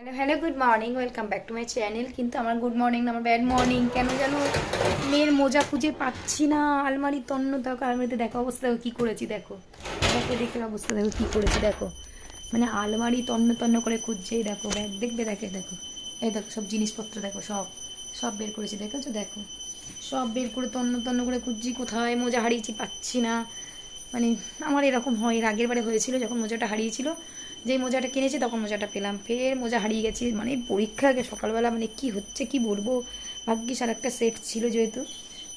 Hello hello good morning welcome back to my channel কিন্তু আমার good morning আমার bad morning কেন যেন মেয়ের মোজা খুঁজে পাচ্ছি না। আলমারি তন্ন, দেখো, আলমারিতে দেখো অবস্থা, দেখো কী করেছি, দেখো। দেখো, দেখে অবস্থা, দেখো কী করেছি, দেখো। মানে আলমারি তন্ন তন্ন করে খুঁজছেই দেখো ব্যাগ দেখবে, দেখে দেখো। এই দেখো, সব জিনিসপত্র, দেখো, সব। সব বের করেছি, দেখেছ, দেখো। সব বের করে তন্ন তন্ন করে খুঁজছি, কোথায় মোজা হারিয়েছি পাচ্ছি না। মানে আমার এরকম হয়, এর আগের বারে হয়েছিল, যখন মোজাটা হারিয়েছিল যেই মোজাটা কিনেছি তখন মোজাটা পেলাম। ফের মোজা হারিয়ে গেছি। মানে পরীক্ষা আগে সকালবেলা মানে কি হচ্ছে, কি বলব? ভাগ্যিস আর একটা সেট ছিল যেহেতু।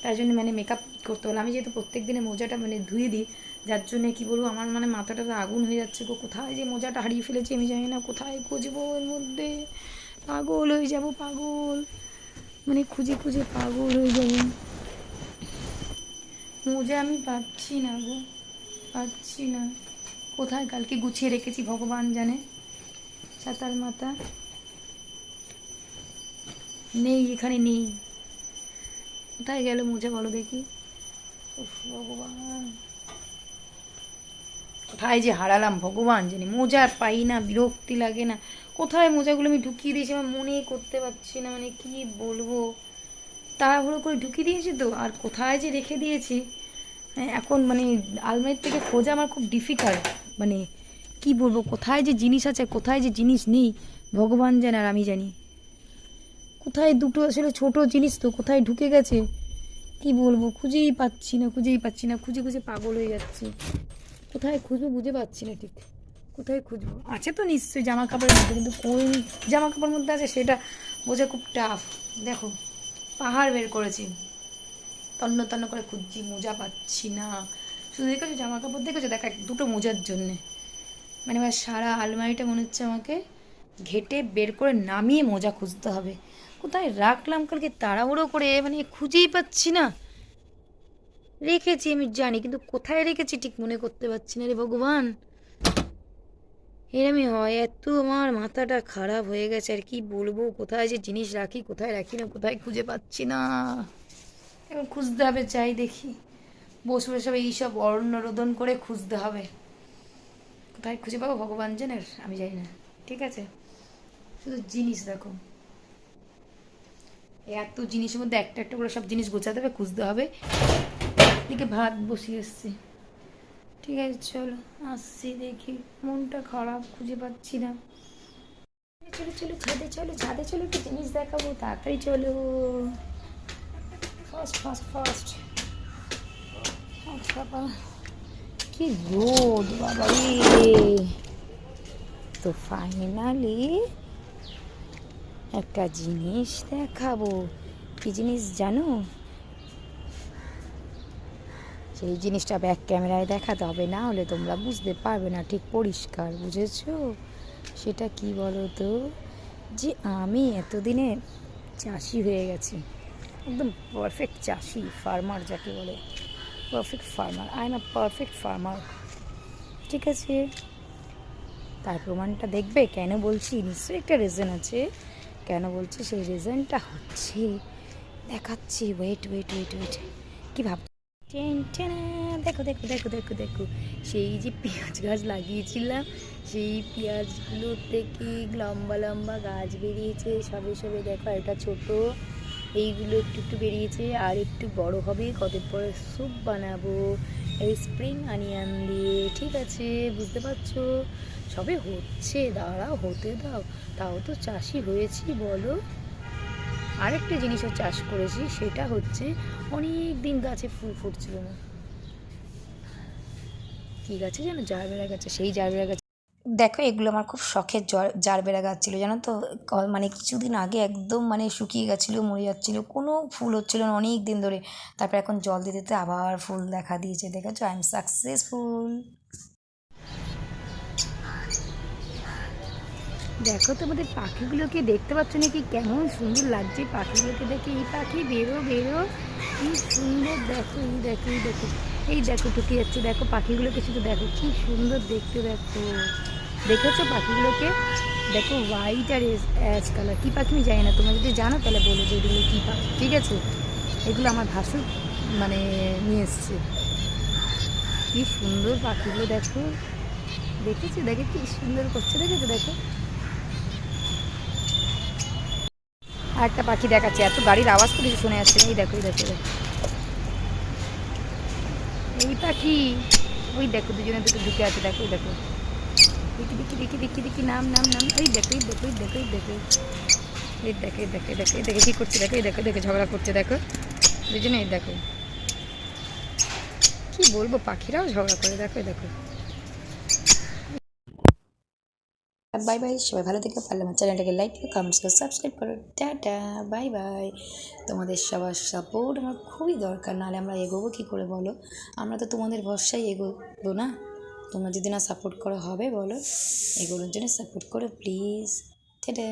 তার জন্য মানে মেকআপ করতে হলো। আমি যেহেতু প্রত্যেক দিনে মোজাটা মানে ধুয়ে দিই, যার জন্য কি বলব, আমার মানে মাথাটা তো আগুন হয়ে যাচ্ছে গো। কোথায় যে মোজাটা হারিয়ে ফেলেছি আমি জানি না। কোথায় খুঁজবো এর মধ্যে? পাগল হয়ে যাব, পাগল। মানে খুঁজে খুঁজে পাগল হয়ে যাব। মোজা আমি পাচ্ছি না গো। পাচ্ছি না। কোথায়? কালকে গুছিয়ে রেখেছি ভগবান জানে। ছাতার মাথা নেই এখানে নেই। কোথায় গেল মোজা বলো দেখি। ভগবান। কোথায় যে হারালাম ভগবান জানি। মোজা আর পাই না বিরক্তি লাগে না। কোথায় মোজাগুলো আমি ঢুকিয়ে দিয়েছি আমার মনেই করতে পারছি না মানে কি বলব? তাড়াহুড়ো করে ঢুকিয়ে দিয়েছি তো আর কোথায় যে রেখে দিয়েছি হ্যাঁ, এখন মানে আলমারির থেকে খোঁজা আমার খুব ডিফিকাল্ট মানে কি বলব, কোথায় যে জিনিস আছে, কোথায় যে জিনিস নেই, ভগবান জানে আর আমি জানি। কোথায় দুটো আসলে ছোট জিনিস তো, কোথায় ঢুকে গেছে, কি বলব, খুঁজেই পাচ্ছি না, খুঁজেই পাচ্ছি না, খুঁজে খুঁজে পাগল হয়ে যাচ্ছি। কোথায় খুঁজবো বুঝে পাচ্ছি না ঠিক। কোথায় খুঁজবো? আছে তো নিশ্চয়ই জামা কাপড়ের মধ্যে, কিন্তু কোন জামা কাপড়ের মধ্যে আছে সেটা বোঝা খুব টাফ দেখো, পাহাড় বের করেছি। তন্ন তন্ন করে খুঁজছি, মোজা পাচ্ছি না। শুধু দেখেছ জামা কাপড় দেখেছ? দেখা দুটো মোজার জন্যে। মানে এবার সারা আলমারিটা মনে হচ্ছে আমাকে ঘেটে বের করে নামিয়ে মোজা খুঁজতে হবে। কোথায় রাখলাম কালকে তাড়াহুড়ো করে? মানে খুঁজেই পাচ্ছি না। রেখেছি, আমি জানি, কিন্তু কোথায় রেখেছি ঠিক মনে করতে পারছি না রে ভগবান। এরমই হয়, এত আমার মাথাটা খারাপ হয়ে গেছে, আর কি বলব? কোথায় যে জিনিস রাখি, কোথায় রাখি না, কোথায় খুঁজে পাচ্ছি না। এখন খুঁজতে হবে চাই দেখি। বসে বসে এইসব অরণ্য রোদন করে খুঁজতে হবে। কোথায় খুঁজে পাবো ভগবান জানের? আমি জানি না। ঠিক আছে? শুধু জিনিস দেখো। এত জিনিসের মধ্যে একটা একটা করে সব জিনিস গোছাতে হবে, খুঁজতে হবে। এদিকে ভাত বসিয়ে এসছি। ঠিক আছে, চলো। আসছি দেখি। মনটা খারাপ, খুঁজে পাচ্ছি না। চলো চলো ছাদে চলো ছাদে চলো, একটু জিনিস দেখাবো। তাড়াতাড়ি চলো। ফার্স্ট ফার্স্ট ফার্স্ট কি রোদ বাবা তো ফাইনালি একটা জিনিস দেখাবো। কি জিনিস জানো? সেই জিনিসটা ব্যাক ক্যামেরায় দেখাতে হবে, না হলে তোমরা বুঝতে পারবে না, ঠিক পরিষ্কার, বুঝেছ? সেটা কি বলো তো যে আমি এতদিনে চাষি হয়ে গেছি, একদম পারফেক্ট চাষি ফার্মার যাকে বলে। Perfect farmer I am a perfect farmer ঠিক আছে? তার প্রমাণটা দেখবে? কেন বলছি? নিশ্চয়ই একটা রিজন আছে। কেন বলছি? সেই রিজনটা হচ্ছে, দেখাচ্ছি। ওয়েট ওয়েট ওয়েট ওয়েট কী ভাব দেখো দেখো দেখো দেখো দেখো। সেই যে পেঁয়াজ গাছ লাগিয়েছিলাম, সেই পেঁয়াজগুলো থেকে লম্বা লম্বা গাছ বেরিয়েছে? সবে সবে দেখো এটা ছোট। এইগুলো একটু একটু বেরিয়েছে, আর একটু বড় হবে, কদিন পরে স্যুপ বানাবো। এই স্প্রিং আনিয়ান দিয়ে, ঠিক আছে, বুঝতে পারছ? সবে হচ্ছে, দাঁড়াও, হতে দাও। তাও তো চাষি হয়েছি, বলো। আরেকটা জিনিসও চাষ করেছি, সেটা হচ্ছে অনেক দিন গাছে ফুল ফুটছিল না। কি গাছে যেন জারবেরা গাছে, সেই জারবেরা গাছে দেখো, এগুলো আমার খুব শখের জ্বর জারবেরা গাছ ছিল জানো তো? মানে কিছুদিন আগে একদম মানে শুকিয়ে গেছিল, মরে যাচ্ছিল, কোনো ফুল হচ্ছিল না অনেক দিন ধরে। তারপর এখন জল দিতে দিতে আবার ফুল দেখা দিয়েছে, দেখেছ? আই এম সাকসেসফুল দেখো, তোমাদের পাখিগুলোকে দেখতে পাচ্ছ নাকি? কেমন সুন্দর লাগছে পাখিগুলোকে দেখে। এই পাখি, বেরো বেরো। কি সুন্দর, দেখো, এই দেখো এই দেখো। এই দেখো, ঢুকে যাচ্ছে, দেখো, পাখিগুলোকে শুধু দেখো। কি সুন্দর দেখতে, দেখো। দেখেছ পাখিগুলোকে? দেখো হোয়াইট আর অ্যাশ কালার কী পাখি আমি জানি না। তোমরা যদি জানো তাহলে বলো যে এগুলো কী পাখি। ঠিক আছে? এগুলো আমার ভাসুর মানে নিয়ে এসছে। কি সুন্দর পাখিগুলো, দেখো। দেখেছ, দেখে কি সুন্দর করছে, দেখেছ, দেখো? আর একটা পাখি দেখাচ্ছে। এত গাড়ির আওয়াজ কিছু শোনা যাচ্ছে। এই দেখো এই দেখো দেখো। এই পাখি, ওই দেখো, দুজনে দুটো ঢুকে আছে। দেখো দেখো। দেখি দেখি দেখি দেখি দেখি, নাম নাম নাম। এই দেখো এই দেখো এই দেখো এই দেখো। এই দেখো এই দেখো দেখো, এই দেখে, কী করছে দেখো, এই দেখো দেখে, ঝগড়া করছে দেখো। দুজনে এই দেখো। কি বলব, পাখিরাও ঝগড়া করে দেখো, এই দেখো। বাই বাই, সবাই ভালো থেকে পারলাম চ্যানেলটাকে লাইক করো কমেন্টস করো সাবস্ক্রাইব করো। Tata, bye bye. তোমাদের সবার সাপোর্ট আমার খুবই দরকার, নাহলে আমরা এগোবো কী করে বলো? আমরা তো তোমাদের ভরসায় এগোবো না? তোমরা যদি না সাপোর্ট করো হবে বলো। এগুলোর জন্য সাপোর্ট করো প্লিজ টাটা